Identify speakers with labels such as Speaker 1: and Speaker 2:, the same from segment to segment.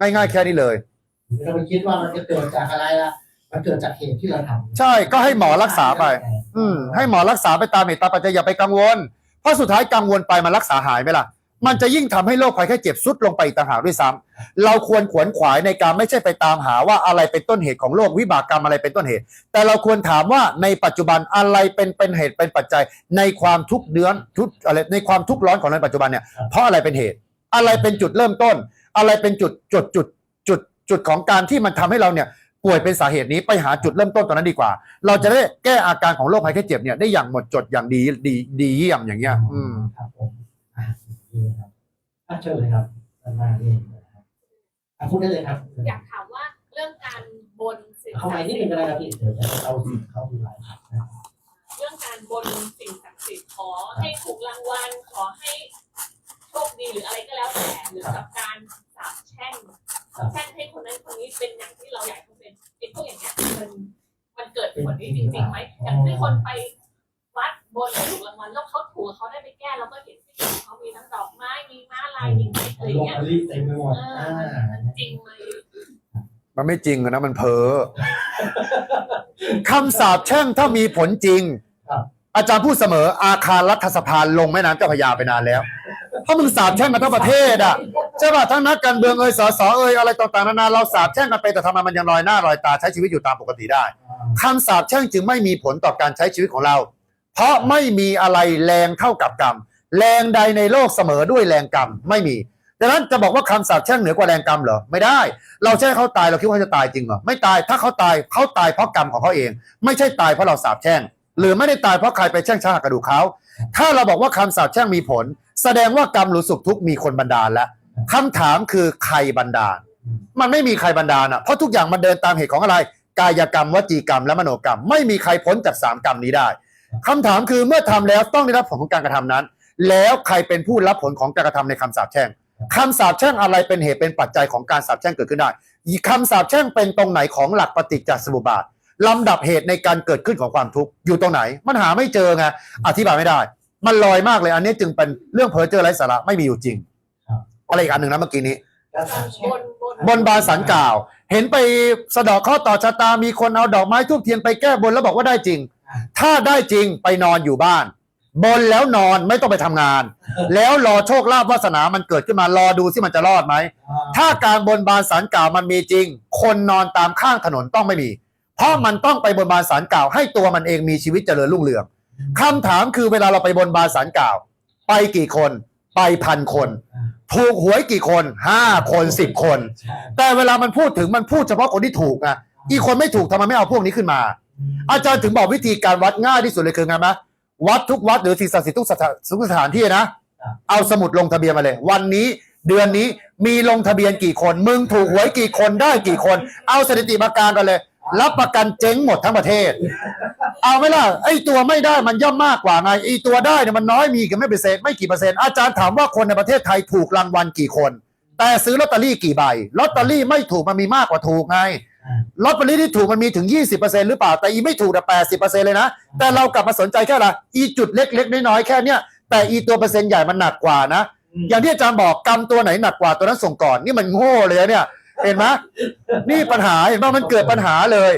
Speaker 1: ง่ายๆแค่นี้เลย
Speaker 2: เราไปคิดว่ามันจะเกิดจากอะไรล่ะ มันเกิดจากเหตุที่เราทำ
Speaker 1: ใช่ก็ให้หมอรักษาไป อืมให้หมอรักษาไปตามเหตุตามปัจจัยอย่าไปกังวล เพราะสุดท้ายกังวลไปมันรักษาหายไหมล่ะ มันจะยิ่งทำให้โรคภัยแค่เจ็บซุดลงไปอีกต่างหากด้วยซ้ำเราควรขวนขวายในการไม่ใช่ไปตามหาว่าอะไรเป็นต้นเหตุของโรควิบากกรรมอะไรเป็นต้นเหตุ แต่เราควรถามว่าในปัจจุบันอะไรเป็นเป็นเหตุเป็นปัจจัย ในความทุกข์เดือนทุกอะไรในความทุกข์ร้อนของในปัจจุบันเนี่ยเพราะอะไรเป็นเหตุ อะไรเป็นจุดเริ่มต้น อะไรเป็นจุดจุดจุดจุดจุดของการที่มันทำให้เราเนี่ยป่วยเป็นสาเหตุนี้ไปหาจุดเริ่มต้นตรงนั้นดีกว่า เราจะได้แก้อาการของโรคภัยแค่เจ็บเนี่ยได้อย่างหมดจดอย่างดีดีดีเยี่ยมอย่างเงี้ย อืม
Speaker 2: ครับผมอะนี่ครับอะเชิญเลยครับด้านหน้านี่นะครับอะพูดได้เลยครับ
Speaker 3: อยากถามว่าเรื่องการบนสิ่ง
Speaker 2: เข้า
Speaker 3: ศั
Speaker 2: มาก
Speaker 3: ดิ์
Speaker 2: นิด
Speaker 3: สิ
Speaker 2: นึ
Speaker 3: ทธิ์
Speaker 2: งก็ได้ครับพี่เดี๋ยวจะเอาสิ่งเข้าที่ไหลครับนะครับ
Speaker 3: เรื่องการบนสิ่งศักดิ์สิทธิ์ขอให้ถูกรางวัลขอให้ โชคดีหรืออะไรก็แล้วแต่หรือกับการสาบแช่งแช่งให้คนนั้นคนนี้เป็นอย่างที่เราอยากให้เขาเป็นไอ้พวกอย่างเงี้ยมันมันเกิดผลนี้จริงๆไหมอย่างที่คนไปวัดบนแล้วถูกรางวัลแล้วเขาถูกเขาได้ไปแก้เราก็เห็นที่เขามีทั้งดอกไม้มีม้าลายมีอะไรอย่าง
Speaker 2: ลง
Speaker 3: เงี้ย
Speaker 2: มารีเต็มไปหมด
Speaker 3: เอ
Speaker 2: อ่
Speaker 3: อมันามันจริงไหม
Speaker 1: มันไม่จริงอะนะมันเพ้อคำสาปแช่งถ้ามีผลจริงอาจารย์พูดเสมออาคารรัฐสภาลงแม่น้ำเจ้าพระยาไปนานแล้ว เพราะมึงสาบแช่งกันทั้งประเทศอะใช่ป่ะทั้งนักการเมืองเอ่ยสสเอ่ยอะไรต่างๆนานาเราสาบแช่งกันไปแต่ทำไมมันยังลอยหน้าลอยตาใช้ชีวิตอยู่ตามปกติได้คำสาปแช่งจึงไม่มีผลต่อการใช้ชีวิตของเรา เพราะไม่มีอะไรแรงเท่ากับกรรม แรงใดในโลกเสมอด้วยแรงกรรมไม่มีดังนั้นจะบอกว่าคำสาปแช่งเหนือกว่าแรงกรรมเหรอไม่ได้ เราแช่งเขาตายเราคิดว่าเขาจะตายจริงเหรอไม่ตายถ้าเขาตายเขาตายเพราะกรรมของเขาเอง ไม่ใช่ตายเพราะเราสาปแช่ง หรือไม่ได้ตายเพราะใครไปแช่งช้ากระดูกเขาถ้าเราบอกว่าคำสาปแช่งมีผล แสดงว่ากรรมหรือสุขทุกข์มีคนบันดาลแล้วคำถามคือใครบันดาล มันไม่มีใครบันดาลอะเพราะทุกอย่างมันเดินตามเหตุของอะไร กายกรรมวจีกรรมและมโนกรรม ไม่มีใครพ้นจากสามกรรมนี้ได้คำถามคือเมื่อทำแล้วต้องได้รับผลของการกระทำนั้น แล้วใครเป็นผู้รับผลของการกระทำในคำสาปแช่งคำสาปแช่งอะไรเป็นเหตุเป็นปัจจัยของการสาปแช่งเกิดขึ้นได้คำสาปแช่งเป็นตรงไหนของหลักปฏิจจสมุปบาทลำดับเหตุในการเกิดขึ้นของความทุกข์อยู่ตรงไหน มันหาไม่เจอไงอธิบายไม่ได้ มันลอยมากเลย อันนี้จึงเป็นเรื่องเพ้อเจ้อไร้สาระไม่มีอยู่จริงอะไรอีกอันหนึ่งนะเมื่อกี้นี้
Speaker 2: การสา
Speaker 3: การ
Speaker 2: ม
Speaker 3: บ
Speaker 2: แช่ง
Speaker 3: นบน
Speaker 1: บนบานสันกล่าว เห็นไปสะเดอกข้อต่อชะตามีคนเอาดอกไม้ทูบเทียนไปแก้บนแล้วบอกว่าได้จริง ถ้าได้จริงไปนอนอยู่บ้าน บนแล้วนอนไม่ต้องไปทำงาน แล้วรอโชคลาภวาสนามันเกิดขึ้นมารอดูสิมันจะรอดไหมถ้าการบนบานสารกล่าวมันมีจริง คนนอนตามข้างถนนต้องไม่มี เพราะมันต้องไปบนบานสารกล่าวให้ตัวมันเองมีชีวิตเจริญรุ่งเรือง คำถามคือเวลาเราไปบนบานสารกล่าว ไปกี่คนไปพันคน ถูกหวยกี่คนห้าคนสิบคน แต่เวลามันพูดถึงมันพูดเฉพาะคนที่ถูกไงอีกคนไม่ถูกทำไมไม่เอาพวกนี้ขึ้นมา อาจารย์ถึงบอกวิธีการวัดง่ายที่สุดเลยคือไงไหมวัดทุกวัดหรือสิ่งศักดิ์สิทธิ์ทุกสถานทุกสถานที่นะเอาสมุดลงทะเบียนมาเลย วันนี้เดือนนี้มีลงทะเบียนกี่คน มึงถูกหวยกี่คนได้กี่คน เอาสถิติมากางกันเลย รับประกันเจ๊งหมดทั้งประเทศ เอาไหมล่ะไอ้ตัวไม่ได้มันย่อมมากกว่าไงไอ้ตัวได้เนี่ยมันน้อยมีกันไม่เปอร์เซ็นต์ไม่กี่เปอร์เซ็นต์อาจารย์ถามว่าคนในประเทศไทยถูกรางวัลกี่คน แต่ซื้อลอตเตอรี่กี่ใบลอตเตอรี่ไม่ถูกมันมีมากกว่าถูกไงลอตเตอรี่ที่ถูกมันมีถึง 20%หรือเปล่า แต่อีไม่ถูกแต่80%เลยนะ แต่เรากลับมาสนใจแค่ละอีจุดเล็กๆน้อยๆแค่เนี้ยแต่อีตัวเปอร์เซ็นต์ใหญ่มันหนักกว่านะอย่างที่อาจารย์บอกกรรมตัวไหนหนักกว่าตัวนั้นส่งก่อนนี่มันโง่เลยนะเนี่ย เห็นไหมนี่ปัญหาเห็นป่ะมันเกิดปัญหาเลย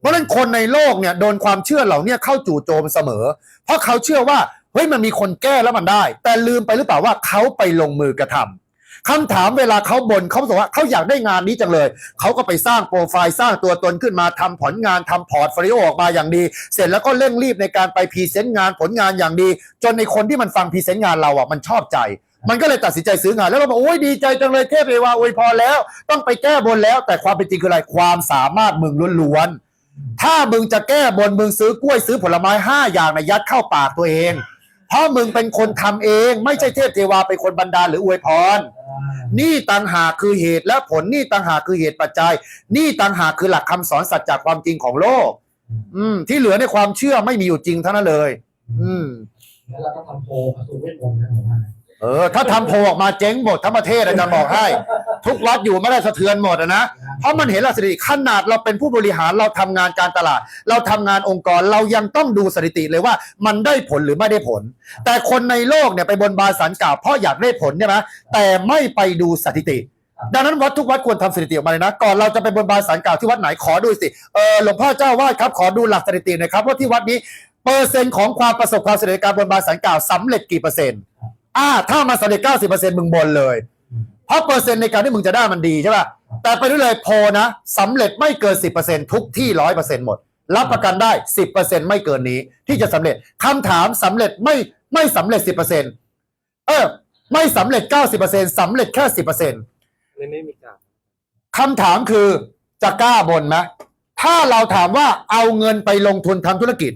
Speaker 1: เพราะฉะนั้นคนในโลกเนี่ยโดนความเชื่อเหล่านี้เข้าจู่โจมเสมอ เพราะเขาเชื่อว่าเฮ้ยมันมีคนแก้แล้วมันได้ แต่ลืมไปหรือเปล่าว่าเขาไปลงมือกระทำคำถามเวลาเขาบนเขาบอกว่าเขาอยากได้งานนี้จังเลย เขาก็ไปสร้างโปรไฟล์สร้างตัวตนขึ้นมาทำผลงานทำพอร์ตโฟลิโอออกมาอย่างดี เสร็จแล้วก็เร่งรีบในการไปพรีเซนต์งานผลงานอย่างดี จนในคนที่มันฟังพรีเซนต์งานเราอะมันชอบใจ มันก็เลยตัดสินใจซื้องาน แล้วก็บอกโอ้ยดีใจจังเลยเทพเอวาอวยพรแล้ว ต้องไปแก้บนแล้ว แต่ความเป็นจริงคืออะไรความสามารถมึงล้วนๆถ้ามึงจะแก้บนมึงซื้อกล้วยซื้อผลไม้ห้าอย่างนะยัดเข้าปากตัวเองเพราะมึงเป็นคนทำเอง ไม่ใช่เทพเทวาเป็นคนบันดาลหรืออวยพรนี่ต่างหากคือเหตุและผลนี่ต่างหากคือเหตุปัจจัย นี่ต่างหากคือหลักคำสอนสัจจากความจริงของโลก อืม ที่เหลือในความเชื่อไม่มีอยู่จริงเท่านั้นเลย อืม
Speaker 2: แล้วเราก็ทำโพลกระทรเวทมนต์นะผมว่า
Speaker 1: เออ ถ้าทำโพลออกมาเจ๊งหมดทั้งประเทศอาจารย์บอกให้ ทุกวัดอยู่ไม่ได้สะเทือนหมดอะนะเพราะมันเห็นหลักสถิติขนาดเราเป็นผู้บริหารเราทำงานการตลาด เราทำงานองค์กรเรายังต้องดูสถิติเลยว่ามันได้ผลหรือไม่ได้ผล แต่คนในโลกเนี่ยไปบนบานสารกล่าวเพราะอยากได้ผลใช่ไหมแต่ไม่ไปดูสถิติ ดังนั้นวัดทุกวัดควรทำสถิติออกมาเลยนะ ก่อนเราจะไปบนบานสารกล่าวที่วัดไหนขอดูสิเออหลวงพ่อเจ้าวาดครับขอดูหลักสถิติหน่อยครับว่าที่วัดนี้เปอร์เซ็นต์ของความประสบความสำเร็จในการบนบานสารกล่าวสำเร็จกี่เปอร์เซ็นต์ อ่า ถ้ามันสำเร็จเก้าสิบเปอร์เซ็นต์มึงบนเลย เพราะเปอร์เซ็นต์ในการที่มึงจะได้มันดีใช่ป่ะแต่ไปดูเลยโพลนะสำเร็จไม่เกินสิบเปอร์เซ็นต์ทุกที่ร้อยเปอร์เซ็นต์หมด รับประกันได้สิบเปอร์เซ็นต์ไม่เกินนี้ ที่จะสำเร็จคำถามสำเร็จไม่ไม่สำเร็จสิบเปอร์เซ็นต์เออ ไม่สำเร็จเก้าสิบเปอร์เซ็นต์สำเร็จแค่สิบเปอร์เซ็นต์
Speaker 4: ไม่ไม่มีกาบ
Speaker 1: คำถามคือจะกล้าบนไหมถ้าเราถามว่าเอาเงินไปลงทุนทำธุรกิจ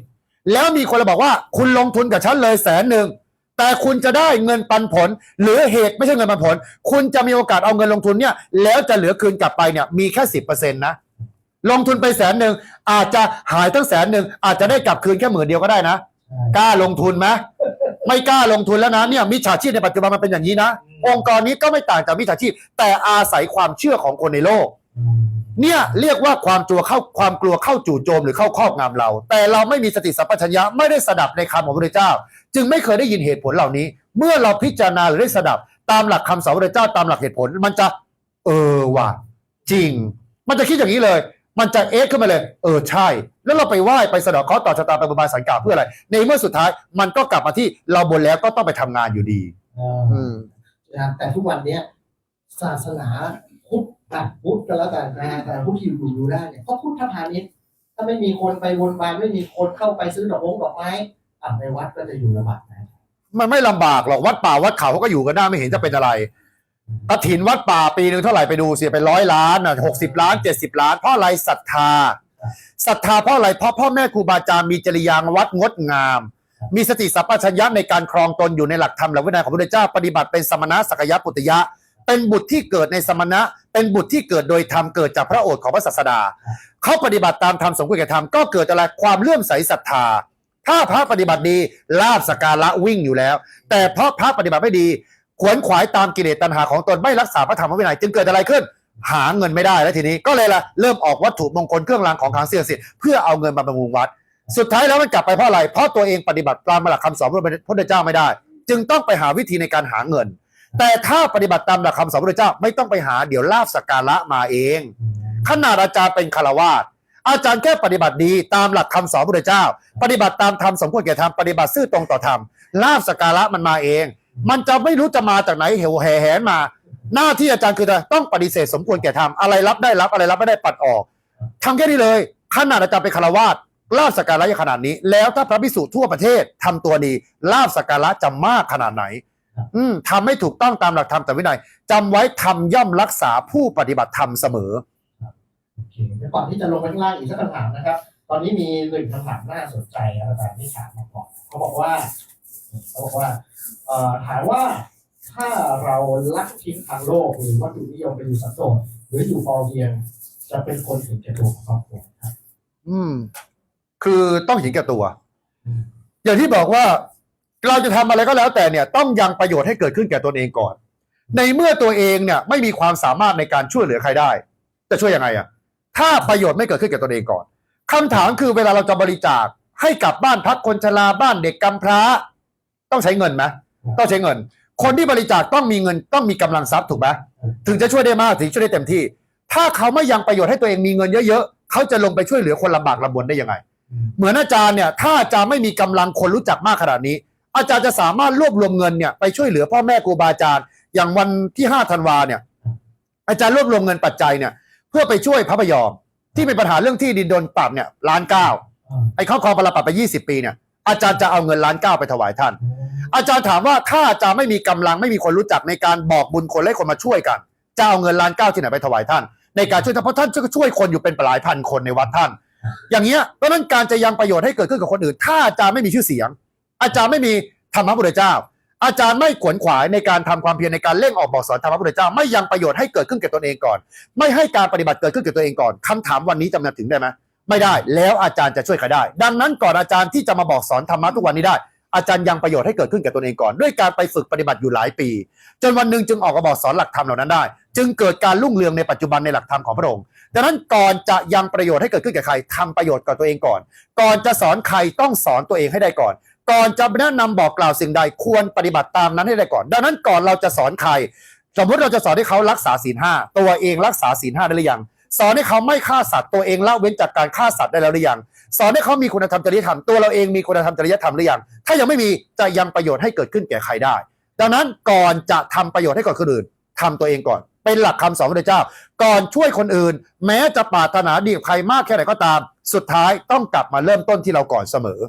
Speaker 1: แล้วมีคนมาบอกว่าคุณลงทุนกับฉันเลยแสนหนึ่ง แต่คุณจะได้เงินปันผล หรือเหตุไม่ใช่เงินปันผล คุณจะมีโอกาสเอาเงินลงทุนเนี่ย แล้วจะเหลือคืนกลับไปเนี่ยมีแค่สิบเปอร์เซ็นต์นะลงทุนไปแสนหนึ่งอาจจะหายทั้งแสนหนึ่งอาจจะได้กลับคืนแค่หมื่นเดียวก็ได้นะกล้าลงทุนไหมไม่กล้าลงทุนแล้วนะเนี่ยมิจฉาชีพในปัจจุบันมันเป็นอย่างนี้นะ องค์กรนี้ก็ไม่ต่างจากมิจฉาชีพ แต่อาศัยความเชื่อของคนในโลก เนี่ยเรียกว่าความกลัวเข้าความกลัวเข้าจู่โจมหรือเข้าครอบงำเรา แต่เราไม่มีสติสัมปชัญญะไม่ได้สดับในคำของพระพุทธเจ้า จึงไม่เคยได้ยินเหตุผลเหล่านี้ เมื่อเราพิจารณาหรือได้สดับ ตามหลักคำสอนพระพุทธเจ้าตามหลักเหตุผล มันจะ เออว่ะจริง มันจะคิดอย่างนี้เลย มันจะเอ๊ะขึ้นมาเลย เออใช่ แล้วเราไปไหว้ไปสะเดอกเคราะห์ต่อชะตาไปบนบานสังกาเพื่ออะไร ในเมื่อสุดท้ายมันก็กลับมาที่เราบนแล้วก็ต้องไปทำงานอยู่ดีอืม
Speaker 2: นะครับแต่ทุกวันเนี้ยศาสนาพุทธอะพุทธก็แล้วกันนะฮะแต่พุทธที่อยู่อยู่ได้เนี่ยก็พุทธพาณิชย์ถ้าไม่มีคนไปวนมาไม่มีคนเข้าไปซื้อดอกมงดอกไม้ อะในวัดก็จะอยู่ลำบากนะ
Speaker 1: มันไม่ลำบากหรอกวัดป่าวัดเขาเขาก็อยู่กันได้ไม่เห็นจะเป็นอะไรกฐินวัดป่าปีหนึ่งเท่าไหร่ไปดูเสียไปร้อยล้านอะหกสิบล้านเจ็ดสิบล้านเพราะอะไรศรัทธาศรัทธาเพราะอะไรเพราะพ่อแม่ครูบาอาจารย์มีจริยางวัดงดงาม มีสติสัพพัญญะในการครองตนอยู่ในหลักธรรมหลักวินัยของพระพุทธเจ้าปฏิบัติเป็นสมณะสักยะปุตตยะ เป็นบุตรที่เกิดในสมณะ เป็นบุตรที่เกิดโดยธรรมเกิดจากพระโอษฐ์ของพระศาสดา เขาปฏิบัติตามธรรมสมควรแก่ธรรมก็เกิดอะไรความเลื่อมใสศรัทธา ถ้าพระปฏิบัติดีลาบสการะวิ่งอยู่แล้ว แต่เพราะพระปฏิบัติไม่ดีขวนขวายตามกิเลสตัณหาของตนไม่รักษาพระธรรมวินัยจึงเกิดอะไรขึ้น หาเงินไม่ได้แล้วทีนี้ก็เลยละเริ่มออกวัตถุมงคลเครื่องรางของขลังเสียสิทธิ์เพื่อเอาเงินมาบำรุงวัด สุดท้ายแล้วมันกลับไปเพราะอะไรเพราะตัวเองปฏิบัติตามหลักคำสอนพระพุทธเจ้าไม่ได้ จึงต้องไปหาวิธีในการหาเงิน แต่ถ้าปฏิบัติตามหลักคำสอนพระพุทธเจ้าไม่ต้องไปหาเดี๋ยวลาบสกการะมาเองขนาดอาจารย์เป็นคารวาส อาจารย์แค่ปฏิบัติดีตามหลักคำสอนพระเจ้า ปฏิบัติตามธรรมสมควรแก่ธรรมปฏิบัติซื่อตรงต่อธรรมลาบสการะมันมาเอง มันจะไม่รู้จะมาจากไหนเหวแห่แหนมา หน้าที่อาจารย์คือจะต้องปฏิเสธสมควรแก่ธรรมอะไรรับได้รับอะไรรับไม่ได้ปัดออกทำแค่นี้เลยขนาดอาจารย์เป็นคารวาสลาบสการะยังขนาดนี้ แล้วถ้าพระภิกษุทั่วประเทศทำตัวดีลาบสการะจะมากขนาดไหน อืมทำให้ถูกต้องตามหลักธรรมแต่วินัยจำไว้ทำย่อมรักษาผู้ปฏิบัติธรรมเสมอ
Speaker 2: โอเคก่อนที่จะลงไปข้างล่างอีกสักคำถามนะครับ ตอนนี้มีหนึ่งคำถามน่าสนใจอาจารย์ที่ถามมาก่อนเขาบอกว่าเขาบอกว่าถามว่าถ้าเราลักทิ้งทางโลกหรือวัตถุนิยมไปอยู่สันโดษหรืออยู่พอเพียงจะเป็นคนถึงแก่ตัวของครอบครัวครับ
Speaker 1: อืม คือต้องเห็นแก่ตัว
Speaker 2: อืม
Speaker 1: อย่างที่บอกว่าเราจะทำอะไรก็แล้วแต่เนี่ย ต้องยังประโยชน์ให้เกิดขึ้นแก่ตนเองก่อน ในเมื่อตัวเองเนี่ย ไม่มีความสามารถในการช่วยเหลือใครได้ จะช่วยยังไงอะ ถ้าประโยชน์ไม่เกิดขึ้นแก่ตนเองก่อนคำถามคือเวลาเราจะบริจาคให้กับบ้านพักคนชราบ้านเด็กกำพร้า ต้องใช้เงินไหมต้องใช้เงิน คนที่บริจาคต้องมีเงินต้องมีกำลังทรัพย์ถูกไหมถึงจะช่วยได้มากถึงช่วยได้เต็มที่ ถ้าเขาไม่ยังประโยชน์ให้ตัวเองมีเงินเยอะๆเขาจะลงไปช่วยเหลือคนลำบากลำบนได้ยังไง เหมือนอาจารย์เนี่ยถ้าอาจารย์ไม่มีกำลังคนรู้จักมากขนาดนี้ อาจารย์จะสามารถรวบรวมเงินเนี่ยไปช่วยเหลือพ่อแม่ครูบาอาจารย์ อย่างวันที่5ธันวาเนี่ยอาจารย์รวบรวมเงินปัจจัยเนี่ย เพื่อไปช่วยพระพยอม ที่มีปัญหาเรื่องที่ดินโดนปรับเนี่ยล้านเก้าไอ้เข้าครองปรปัดไป 20 ปีเนี่ยอาจารย์จะเอาเงินล้านเก้าไปถวายท่าน อาจารย์ถามว่าถ้าอาจารย์ไม่มีกำลังไม่มีคนรู้จักในการบอกบุญคนและให้คนมาช่วยกันจะเอาเงินล้านเก้าที่ไหนไปถวายท่าน ในการช่วยท่านเพราะท่านก็ช่วยคนอยู่เป็นหลายพันคนในวัดท่าน อย่างเงี้ยเพราะฉะนั้นการจะยังประโยชน์ให้เกิดขึ้นกับคนอื่น ถ้าอาจารย์ไม่มีชื่อเสียง อาจารย์ไม่มีธรรมะพุทธเจ้า อาจารย์ไม่ขวนขวายในการทำความเพียรในการเร่งออกบอกสอนธรรมะพุทธเจ้าไม่ยังประโยชน์ให้เกิดขึ้นแก่ตนเองก่อน ไม่ให้การปฏิบัติเกิดขึ้นแก่ตัวเองก่อนคำถามวันนี้จำนำถึงได้ไหมไม่ได้ แล้วอาจารย์จะช่วยใครได้ ดังนั้นก่อนอาจารย์ที่จะมาบอกสอนธรรมะทุกวันนี้ได้ อาจารย์ยังประโยชน์ให้เกิดขึ้นแก่ตนเองก่อน ด้วยการไปฝึกปฏิบัติอยู่หลายปี จนวันหนึ่งจึงออกมาบอกสอนหลักธรรมเหล่านั้นได้ จึงเกิดการรุ่งเรืองในปัจจุบันในหลักธรรมของพระองค์ดังนั้นก่อนจะยังประโยชน์ให้เกิดขึ้นแก่ใครทำประโยชน์กับตัวเองก่อน ก่อนจะสอนใครต้องสอนตัวเองให้ได้ก่อน ก่อนจะแนะนำบอกกล่าวสิ่งใดควรปฏิบัติตามนั้นให้ได้ก่อน ดังนั้นก่อนเราจะสอนใคร สมมติเราจะสอนให้เขารักษาศีลห้าตัวเองรักษาศีลห้าได้หรือยัง สอนให้เขาไม่ฆ่าสัตว์ตัวเองละเว้นจากการฆ่าสัตว์ได้แล้วหรือยัง สอนให้เขามีคุณธรรมจริยธรรมตัวเราเองมีคุณธรรมจริยธรรมหรือยัง ถ้ายังไม่มีจะยังประโยชน์ให้เกิดขึ้นแก่ใครได้ ดังนั้นก่อนจะทำประโยชน์ให้กับคนอื่นทำตัวเองก่อน เป็นหลักคำสอนพระเจ้า ก่อนช่วยคนอื่น แม้จะปรารถนาดีกับใครมากแค่ไหนก็ตาม สุดท้ายต้องกลับมาเริ่มต้นที่เราก่อนเสมอ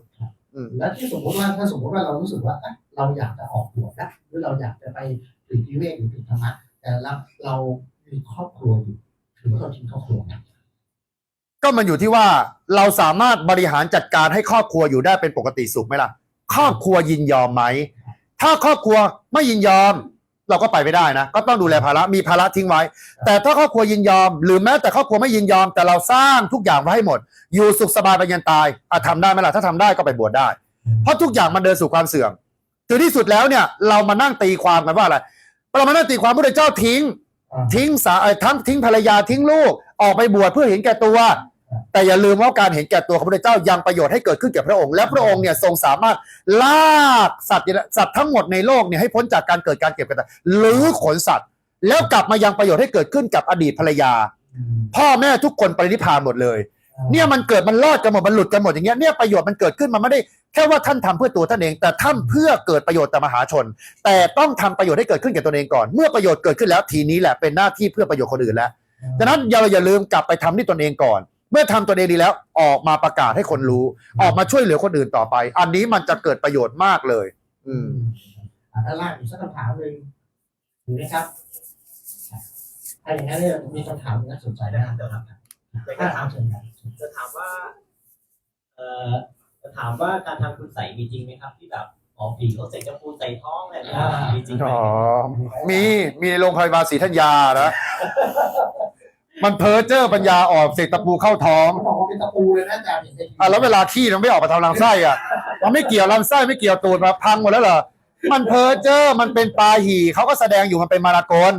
Speaker 2: และที่สมมติว่าถ้าสมมติว่าเรารู้สึกว่าเอ๊ะเราอยากจะออกบวชนะหรือเราอยากจะไปปลีกวิเวกหรือปลีกธรรมะแต่เราเรามีครอบครัวอยู่ถือว่าเราทิ้งครอบครัวนะ
Speaker 1: ก็มันอยู่ที่ว่าเราสามารถบริหารจัดการให้ครอบครัวอยู่ได้เป็นปกติสุขไหมล่ะ ครอบครัวยินยอมไหม ถ้าครอบครัวไม่ยินยอม เราก็ไปไม่ได้นะ ก็ต้องดูแลภาระมีภาระทิ้งไว้ แต่ถ้าครอบครัวยินยอม หรือแม้แต่ครอบครัวไม่ยินยอม แต่เราสร้างทุกอย่างไว้ให้หมด อยู่สุขสบายไปยันตายอะทำได้ไหมล่ะถ้าทำได้ก็ไปบวชได้ เพราะทุกอย่างมันเดินสู่ความเสื่อมถึงที่สุดแล้วเนี่ย เรามานั่งตีความกันว่าอะไรเรามานั่งตีความพระเจ้าทิ้ง
Speaker 2: อ่า
Speaker 1: ทิ้งสาเอ่อทั้งทิ้งภรรยาทิ้งลูกออกไปบวชเพื่อเห็นแก่ตัว แต่อย่าลืมว่าการเห็นแก่ตัวของพระเจ้ายังประโยชน์ให้เกิดขึ้นแก่พระองค์และพระองค์เนี่ยทรงสามารถลากสัตว์สัตว์ทั้งหมดในโลกเนี่ยให้พ้นจากการเกิดการเก็บกันหรือขนสัตว์ แล้วกลับมายังประโยชน์ให้เกิดขึ้นกับอดีตภรรยา พ่อแม่ทุกคนปรินิพพานหมดเลย เนี่ยมันเกิดมันรอดกันหมดมันหลุดกันหมดอย่างเงี้ยเนี่ยประโยชน์มันเกิดขึ้นมันไม่ได้แค่ว่าท่านทำเพื่อตัวท่านเอง แต่ท่านเพื่อเกิดประโยชน์ต่อมหาชน แต่ต้องทำประโยชน์ให้เกิดขึ้นแก่ตนเองก่อน เมื่อประโยชน์เกิดขึ้นแล้วทีนี้แหละเป็นหน้าที่เพื่อประโยชน์คนอื่นแล้วดังนั้นอย่าอย่าลืมกลับไปทำที่ตนเองก่อน เมื่อทำตัวเองดีแล้วออกมาประกาศให้คนรู้ ออกมาช่วยเหลือคนอื่นต่อไป อันนี้มันจะเกิดประโยชน์มากเลย อืม
Speaker 2: อะด้านล่างอีกสักคำถามหนึ่งถูกไหมครับถ้าอย่างนั้นเนี่ยมีคำถามน่าสนใจนะครับ
Speaker 4: เดี๋ยวครับ
Speaker 2: ถ้าถามเชิญครับ
Speaker 4: จะถามว่า เอ่อจะถามว่าการทำคุณใส่มีจริงไหมครับ ที่แบบหมอผีเขาใส่จมูกใส่ท้องอะไรแบบนี้มีจริงไหม
Speaker 1: อ๋อมีมีในโรงพยาบาลศรีธัญญานะ มันเพ้อเจ้อปัญญาออกเสกตะปูเข้าท้อง
Speaker 2: เขาบอกว่าเป็นตะปูเลยนะอาจารย์เห็นได้ยิน
Speaker 1: อะแล้วเวลาขี้มันไม่ออกมาทางลำไส้อะ มันไม่เกี่ยวลำไส้ไม่เกี่ยวตูดมาพังหมดแล้วเหรอมันเพ้อเจ้อมันเป็นปลาหี่เขาก็แสดงอยู่มันเป็นมารากล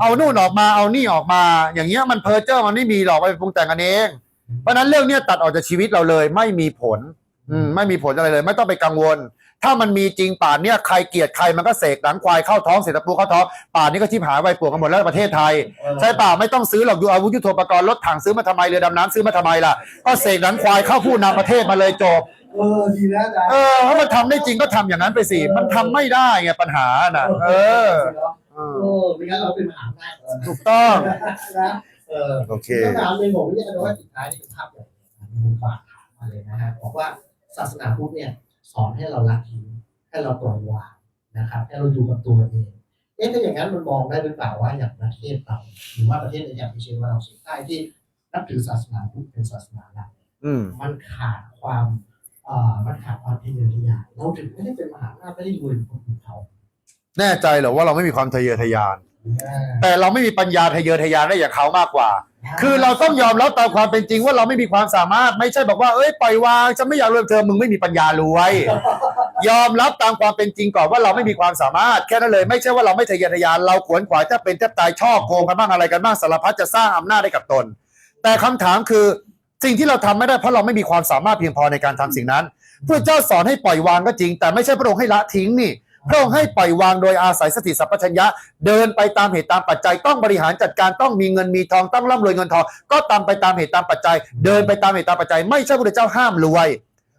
Speaker 1: เอานู่นออกมาเอานี่ออกมา อย่างเงี้ยมันเพ้อเจ้อมันไม่มีหรอกไปปรุงแต่งกันเองเพราะฉะนั้นเรื่องเนี้ยตัดออกจากชีวิตเราเลย ไม่มีผล อืมไม่มีผลอะไรเลย ไม่ต้องไปกังวล ถ้ามันมีจริงป่านเนี้ยใครเกลียดใครมันก็เสกหนังควายเข้าท้องเสร็จตะปูเข้าท้องป่านนี้ก็ชิบหายไปปวกกันหมดแล้วประเทศไทย ใช่เปล่าไม่ต้องซื้อหรอกดูอาวุธยุทโธปกรณ์รถถังซื้อมาทำไมเรือดำน้ำซื้อมาทำไมล่ะก็เสกหนังควายเข้าผู้นำประเทศมาเลยจบ
Speaker 2: เออดีนะอาจารย์
Speaker 1: เออถ้ามันทำได้จริงก็ทำอย่างนั้นไปสิมันทำไม่ได้ไงปัญหาน่ะ เออเอ
Speaker 2: เอ
Speaker 1: อ
Speaker 2: อไม่งั้นเราเป็นมหาอำนาจเลย
Speaker 1: ถูกต้อง
Speaker 2: นะเออ
Speaker 1: โอเค
Speaker 2: คำถามหนึ่งผมอยากจะรู้ว่าสุดท้ายนี่เป็นภาพใหญ่มีคนฝากถามมาเลยนะฮะบอกว่าศาสนาพุทธเนี่ย สอนให้เราละทิ้งให้เราปล่อยวางนะครับให้เราอยู่กับตัวเองเอ๊ะถ้าอย่างนั้นมันมองได้หรือเปล่าว่าอย่างประเทศเราหรือว่าประเทศในอย่างที่เช่นว่าเราเฉียงใต้ที่นับถือศาสนาพุทธเป็นศาสนาหลัก
Speaker 1: อืม
Speaker 2: มันขาดความเอ่อมันขาดความทะเยอทะยานเราถึงไม่ได้เป็นมหาอำนาจไม่ได้รวยเหมือนคนอื่นเขา
Speaker 1: แน่ใจเหรอว่าเราไม่มีความทะเยอทะยาน
Speaker 2: อ่า
Speaker 1: แต่เราไม่มีปัญญาทะเยอทะยานได้อย่างเขามากกว่า คือเราต้องยอมรับตามความเป็นจริงว่าเราไม่มีความสามารถ ไม่ใช่บอกว่าเอ้ยปล่อยวางฉันไม่อยากรวยกับเธอมึงไม่มีปัญญารวยยอมรับตามความเป็นจริงก่อนว่าเราไม่มีความสามารถ แค่นั้นเลยไม่ใช่ว่าเราไม่ทะเยอทะยานเราขวนขวายถ้าเป็นแทบตายชอบโกงกันบ้างอะไรกันบ้างสารพัดจะสร้างอำนาจให้กับตน แต่คำถามคือสิ่งที่เราทำไม่ได้เพราะเราไม่มีความสามารถเพียงพอในการทำสิ่งนั้นพระเจ้าสอนให้ปล่อยวางก็จริง แต่ไม่ใช่พระองค์ให้ละทิ้งนี่ พระองค์ให้ปล่อยวางโดยอาศัยสติสัพพัญญะ เดินไปตามเหตุตามปัจจัยต้องบริหารจัดการต้องมีเงินมีทองต้องร่ำรวยเงินทองก็ตามไปตามเหตุตามปัจจัย เดินไปตามเหตุตามปัจจัย ไม่ใช่พระเจ้าห้ามรวย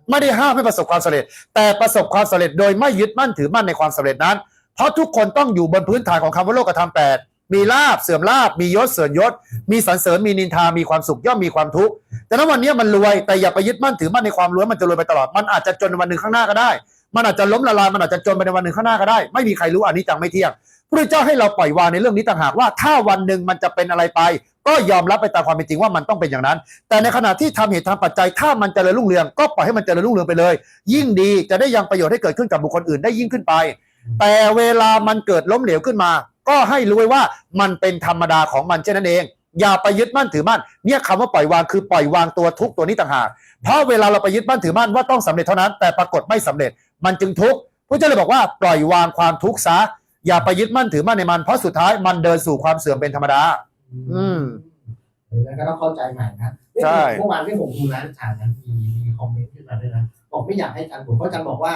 Speaker 1: ไม่ได้ห้ามให้ประสบความสำเร็จ แต่ประสบความสำเร็จโดยไม่ยึดมั่นถือมั่นในความสำเร็จนั้น เพราะทุกคนต้องอยู่บนพื้นฐานของคำว่าโลกธรรมแปดมีลาบเสื่อมลาบมียศเสื่อมยศ มีสรรเสริญมีนินทามีความสุขย่อมมีความทุกข์แต่นั้นวันนี้มันรวยแต่อย่าไปยึดมั่นถือมั่นในความรวยมันจะรวยไปตลอดมันอาจจะจนในวันหนึ่งข้างหน้าก็ได้ มันอาจจะล้มละลายมันอาจจะจนไปในวันหนึ่งข้างหน้าก็ได้ ไม่มีใครรู้อันนี้จังไม่เที่ยงพระเจ้าให้เราปล่อยวางในเรื่องนี้ต่างหากว่าถ้าวันหนึ่งมันจะเป็นอะไรไป ก็ยอมรับไปตามความเป็นจริงว่ามันต้องเป็นอย่างนั้น แต่ในขณะที่ทำเหตุทำปัจจัยถ้ามันเจริญรุ่งเรืองก็ปล่อยให้มันเจริญรุ่งเรืองไปเลย ยิ่งดีจะได้ยังประโยชน์ให้เกิดขึ้นกับบุคคลอื่นได้ยิ่งขึ้นไป แต่เวลามันเกิดล้มเหลวขึ้นมา ก็ให้รู้ไว้ว่ามันเป็นธรรมดาของมันเช่นนั้นเอง อย่าไปยึดมั่นถือมั่นเนี่ยคำว่าปล่อยวางคือปล่อยวางตัวทุกตัวนี้ต่างหากเพราะเวลาเราไปยึดมั่นถือมั่นว่าต้องสำเร็จเท่านั้นแต่ปรากฏไม่สำเร็จ มันจึงทุกข์พระเจ้าเลยบอกว่าปล่อยวางความทุกข์ซะอย่าไปยึดมั่นถือมั่นในมันเพราะสุดท้ายมันเดินสู่ความเสื่อมเป็นธรรมดา อืม
Speaker 2: แล้วก็ต้องเข้าใจใหม่นะ
Speaker 1: ใช่
Speaker 2: เมื่อวานที่ผมดูร้านอาจารย์นะมีมีคอมเมนต์ขึ้นมาด้วยนะบอกไม่อยากให้อาจารย์ผมเพราะอาจารย์บอกว่า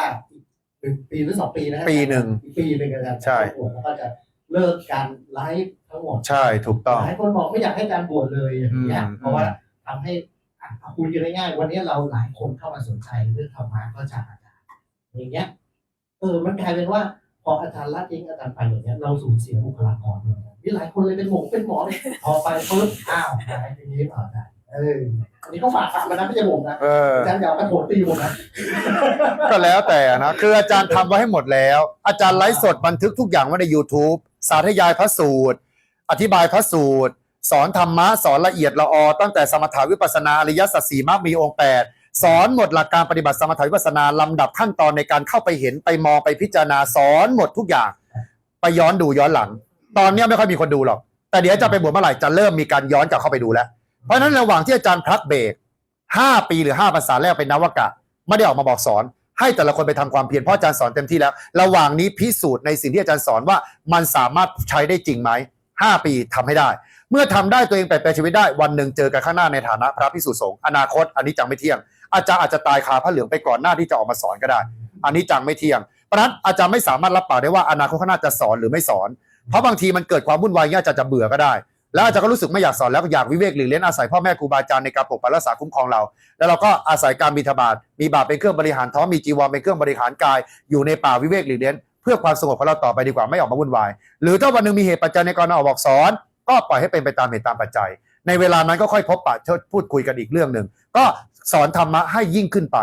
Speaker 2: อีกปีหรือสองปีนะ
Speaker 1: ปีหนึ่ง
Speaker 2: อีกปีหนึ่งอาจารย์
Speaker 1: ใช่
Speaker 2: แล้วก็จะเลิกการไลฟ์ทั้งหมด
Speaker 1: ใช่ถูกต้อง
Speaker 2: หลายคนบอกไม่อยากให้อาจารย์บวชเลยอย่างเงี้ย
Speaker 1: อืม
Speaker 2: เพราะว่าทำให้อะเอาคุยกันง่ายๆวันนี้เราหลายคนเข้ามาสนใจเรื่องธรรมะก็จากอาจารย์ อย่างเงี้ย เออ มันกลายเป็นว่า พออาจารย์ละทิ้งอาจารย์ไปอย่างเงี้ย เราสูญเสียบุคลากรเลยมีหลายคนเลยเป็นหมอเป็นหมอเลยพอไปปุ๊บอ้าวหายไปนี้อ่าได้เอออันนี้เขาฝากฝากมานะไม่ใช่ผมนะ
Speaker 1: เออ
Speaker 2: อาจารย์อยาวกระโถนตีผมนะ
Speaker 1: ก็แล้วแต่นะ คืออาจารย์ทำไว้ให้หมดแล้ว อาจารย์ไลฟ์สดบันทึกทุกอย่างไว้ใน YouTube สาธยายพระสูตร อธิบายพระสูตร สอนธรรมะ สอนละเอียดละออ ตั้งแต่สมถาวิปัสสนาอริยสัจสี่มรรคมีองค์แปด สอนหมดหลักการปฏิบัติสมถาวิปัสสนาลำดับขั้นตอนในการเข้าไปเห็นไปมองไปพิจารณาสอนหมดทุกอย่าง ไปย้อนดูย้อนหลัง ตอนเนี้ยไม่ค่อยมีคนดูหรอก แต่เดี๋ยวจะไปบวชเมื่อไหร่จะเริ่มมีการย้อนกลับเข้าไปดูแล้ว เพราะฉะนั้นระหว่างที่อาจารย์พักเบรกห้าปีหรือห้าภาษาแรกเป็นนวกะ ไม่ได้ออกมาบอกสอน ให้แต่ละคนไปทำความเพียรเพราะอาจารย์สอนเต็มที่แล้ว ระหว่างนี้พิสูจน์ในสิ่งที่อาจารย์สอนว่ามันสามารถใช้ได้จริงไหมห้าปีทำให้ได้ เมื่อทำได้ตัวเองแปลชีวิตได้วันหนึ่งเจอกันข้างหน้าในฐานะพระพิสุสงฆ์อนาคตอันนี้จังไม่เที่ยง อาจารย์อาจจะตายคาพระเหลืองไปก่อนหน้าที่จะออกมาสอนก็ได้ อันนี้จังไม่เที่ยงเพราะนั้นอาจารย์ไม่สามารถรับปากได้ว่าอนาคตข้างหน้าจะสอนหรือไม่สอน เพราะบางทีมันเกิดความวุ่นวายอาจารย์จะเบื่อก็ได้ แล้วอาจารย์ก็รู้สึกไม่อยากสอนแล้วอยากวิเวกหลีกเลี่ยงอาศัยพ่อแม่ครูบาอาจารย์ในการปกปักรักษาคุ้มครองเรา แล้วเราก็อาศัยการบิณฑบาตมีบาตรเป็นเครื่องบริหารท้องมีจีวรเป็นเครื่องบริหารกายอยู่ในป่าวิเวกหลีกเลี่ยงเพื่อความสงบของเราต่อไปดีกว่าไม่ออกมาวุ่นวาย หรือถ้าวันหนึ่งมีเหตุปัจจัยในการออกบอกสอน ก็ปล่อยให้เป็นไปตามเหตุตามปัจจัย ในเวลานั้นก็ค่อยพบปะพูดคุยกันอีกเรื่องหนึ่งก็ สอนธรรมะให้ยิ่งขึ้นไป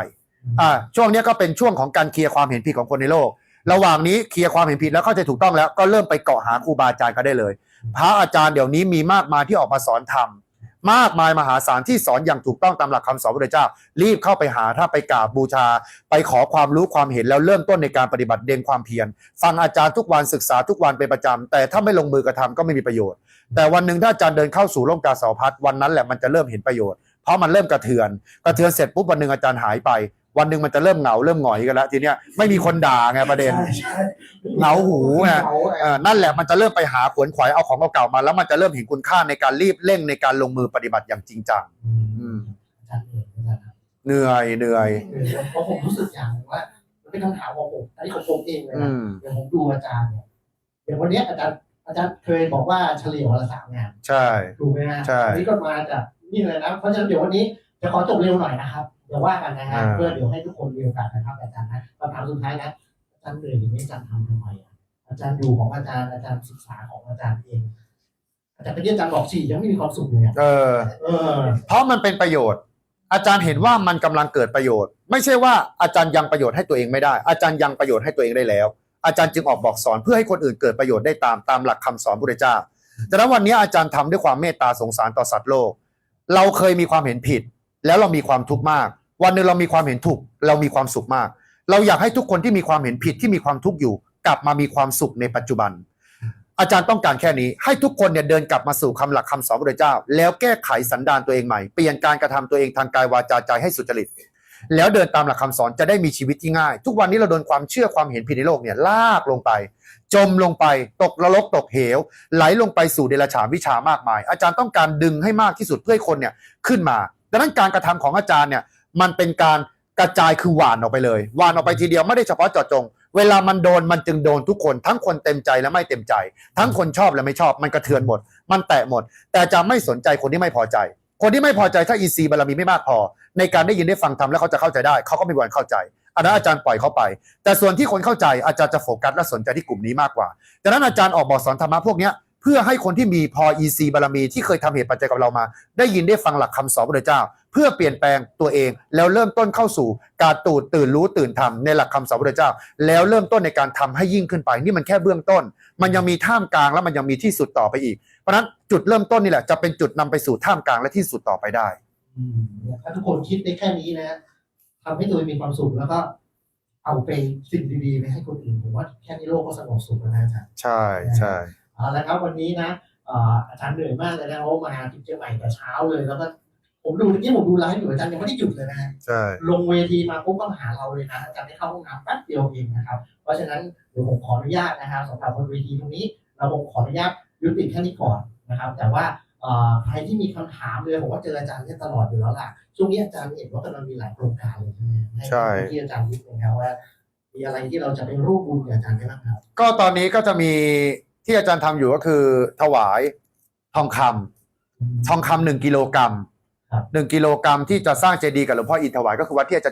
Speaker 1: อ่าช่วงนี้ก็เป็นช่วงของการเคลียร์ความเห็นผิดของคนในโลก ระหว่างนี้เคลียร์ความเห็นผิดแล้วเข้าใจถูกต้องแล้วก็เริ่มไปเกาะหาครูบาอาจารย์ก็ได้เลย พระอาจารย์เดี๋ยวนี้มีมากมายที่ออกมาสอนธรรมมากมายมหาศาลที่สอนอย่างถูกต้องตามหลักคำสอนพระเจ้า รีบเข้าไปหาถ้าไปกราบบูชา ไปขอความรู้ความเห็นแล้วเริ่มต้นในการปฏิบัติเด่นความเพียรฟังอาจารย์ทุกวันศึกษาทุกวันเป็นประจำแต่ถ้าไม่ลงมือกระทำก็ไม่มีประโยชน์ แต่วันหนึ่งถ้าอาจารย์เดินเข้าสู่ร่มกาสาวพัดวันนั้นแหละมันจะเริ่มเห็นประโยชน์ เพราะมันเริ่มกระเทือน กระเทือนเสร็จปุ๊บวันหนึ่งอาจารย์หายไป วันหนึ่งมันจะเริ่มเหงาเริ่มหงอยกันแล้วทีเนี้ยไม่มีคนด่าไงประเด็น
Speaker 2: ใช่ใช่
Speaker 1: เหงาหูไง
Speaker 2: เหงา
Speaker 1: เออนั่นแหละมันจะเริ่มไปหาขวนขวายเอาของเก่าๆมา แล้วมันจะเริ่มเห็นคุณค่าในการรีบเร่งในการลงมือปฏิบัติอย่างจริงจังอืม
Speaker 2: อาจารย์เองอาจารย์ครับ
Speaker 1: เหนื่อยเหนื่อย
Speaker 2: เพราะผมรู้สึกอย่างหนึ่งว่ามันเป็นคำถามของผมอันนี้ของผมเองเลย
Speaker 1: อื
Speaker 2: นะ
Speaker 1: ม
Speaker 2: เดี๋ยวผมดูอาจารย์เนี่ยเดี๋ยววันเนี้ยอาจารย์อาจารย์เคยบอกว่าเฉลี่ยวันละสามงาน
Speaker 1: ใช่
Speaker 2: ถูกไหมฮะ
Speaker 1: ใช่
Speaker 2: อันนี้ก็มาจาก นี่เลยนะเพราะฉะนั้นเดี๋ยววันนี้จะขอจบเร็วหน่อยนะครับเดี๋ยวว่ากันนะฮะ
Speaker 1: อ่า
Speaker 2: เพื่อเดี๋ยวให้ทุกคนมีโอกาสนะครับอาจารย์นะคำถามสุดท้ายนะอาจารย์เหนื่อยอย่างนี้อาจารย์ทำทำไมอะอาจารย์อยู่ของอาจารย์อาจารย์ศึกษาของอาจารย์เองอาจารย์ไปเรียนอาจารย์บอกสี่ยังไม่มีความสุขเลยอะ
Speaker 1: เออ
Speaker 2: เออ
Speaker 1: เพราะมันเป็นประโยชน์ อาจารย์เห็นว่ามันกำลังเกิดประโยชน์ ไม่ใช่ว่าอาจารย์ยังประโยชน์ให้ตัวเองไม่ได้ อาจารย์ยังประโยชน์ให้ตัวเองได้แล้ว อาจารย์จึงออกบอกสอนเพื่อให้คนอื่นเกิดประโยชน์ได้ตามตามหลักคำสอนพระพุทธเจ้าดังนั้นวันนี้อาจารย์ทำด้วยความเมตตาสงสารต่อสัตว์โลก เราเคยมีความเห็นผิด แล้วเรามีความทุกข์มาก วันหนึ่งเรามีความเห็นถูก เรามีความสุขมาก เราอยากให้ทุกคนที่มีความเห็นผิดที่มีความทุกข์อยู่ กลับมามีความสุขในปัจจุบัน อาจารย์ต้องการแค่นี้ ให้ทุกคนเนี่ยเดินกลับมาสู่คำหลักคำสอนพระเจ้า แล้วแก้ไขสันดานตัวเองใหม่เปลี่ยนการกระทำตัวเองทางกายวาจาใจให้สุจริตแล้วเดินตามหลักคำสอนจะได้มีชีวิตที่ง่าย ทุกวันนี้เราโดนความเชื่อความเห็นผิดในโลกเนี่ยลากลงไป จมลงไปตกนรกตกเหว ไหลลงไปสู่เดรัจฉานวิชามากมาย อาจารย์ต้องการดึงให้มากที่สุดเพื่อให้คนเนี่ยขึ้นมา ดังนั้นการกระทำของอาจารย์เนี่ยมันเป็นการกระจายคือหวานออกไปเลยหวานออกไปทีเดียวไม่ได้เฉพาะเจาะจง เวลามันโดนมันจึงโดนทุกคน ทั้งคนเต็มใจและไม่เต็มใจ ทั้งคนชอบและไม่ชอบมันกระเทือนหมด มันแตะหมด แต่จะไม่สนใจคนที่ไม่พอใจ คนที่ไม่พอใจถ้าอีซีบารมีไม่มากพอ ในการได้ยินได้ฟังทำแล้วเขาจะเข้าใจได้เขาก็ไม่มีวันเข้าใจ อันนั้นอาจารย์ปล่อยเขาไป แต่ส่วนที่คนเข้าใจอาจารย์จะโฟกัสและสนใจที่กลุ่มนี้มากกว่าดังนั้นอาจารย์ออกบอกสอนธรรมะพวกนี้เพื่อให้คนที่มีพอ EC บารมีที่เคยทำเหตุปัจจัยกับเรามา ได้ยินได้ฟังหลักคำสอนพระเจ้า เพื่อเปลี่ยนแปลงตัวเอง แล้วเริ่มต้นเข้าสู่การตูดตื่นรู้ตื่นทำในหลักคำสอนพระเจ้า แล้วเริ่มต้นในการทำให้ยิ่งขึ้นไป นี่มันแค่เบื้องต้น มันยังมีท่ามกลางแล้วมันยังมีที่สุดต่อไปอีก เพราะนั้นจุดเริ่มต้นนี่แหละจะเป็นจุดนำไปสู่ท่ามกลางและที่สุดต่อไปได้
Speaker 2: ถ้าทุกคนคิดได้แค่นี้นะ ทำให้ตัวเองมีความสุขแล้วก็ เอาไปสิ่งดีๆไปให้คนอื่นผมว่าแค่นี้โลกก็สงบสุขแล้วนะอาจารย์
Speaker 1: ใช่ใช่
Speaker 2: เอาละครับวันนี้นะเอ่ออาจารย์เหนื่อยมากเลยนะเพราะว่ามาที่เชียงใหม่แต่เช้าเลยแล้วก็ผมดูเมื่อกี้ผมดูไลฟ์อยู่อาจารย์ยังไม่ได้หยุดเลยนะฮะ
Speaker 1: ใช่
Speaker 2: ลงเวทีมาปุ๊บก็มาหาเราเลยนะอาจารย์ได้เข้าห้องน้ำแป๊บเดียวเองนะครับ เพราะฉะนั้นเดี๋ยวผมขออนุญาตนะครับสำหรับบนเวทีตรงนี้ เราคงขออนุญาตยุติแค่นี้ก่อนนะครับ แต่ว่าเอ่อ ใครที่มีคำถามเลยผมว่าเจออาจารย์เนี่ยตลอดอยู่แล้วล่ะช่วงนี้อาจารย์เห็นว่ากำลังมีหลายโครงการเลยใช่ไหมให้
Speaker 1: ใช่
Speaker 2: ที่อาจารย์นิดนึงครับว่า มีอะไรที่เราจะไปร่วมบุญกับอาจารย์ได้บ้างครับ
Speaker 1: ก็ตอนนี้ก็จะมีที่อาจารย์ทำอยู่ก็คือ ถวายทองคำทองคำหนึ่งกิโลกรัม
Speaker 2: ครับ
Speaker 1: หนึ่งกิโลกรัมที่จะสร้างเจดีย์กับหลวงพ่ออินถวายก็คือวัดที่อาจารย์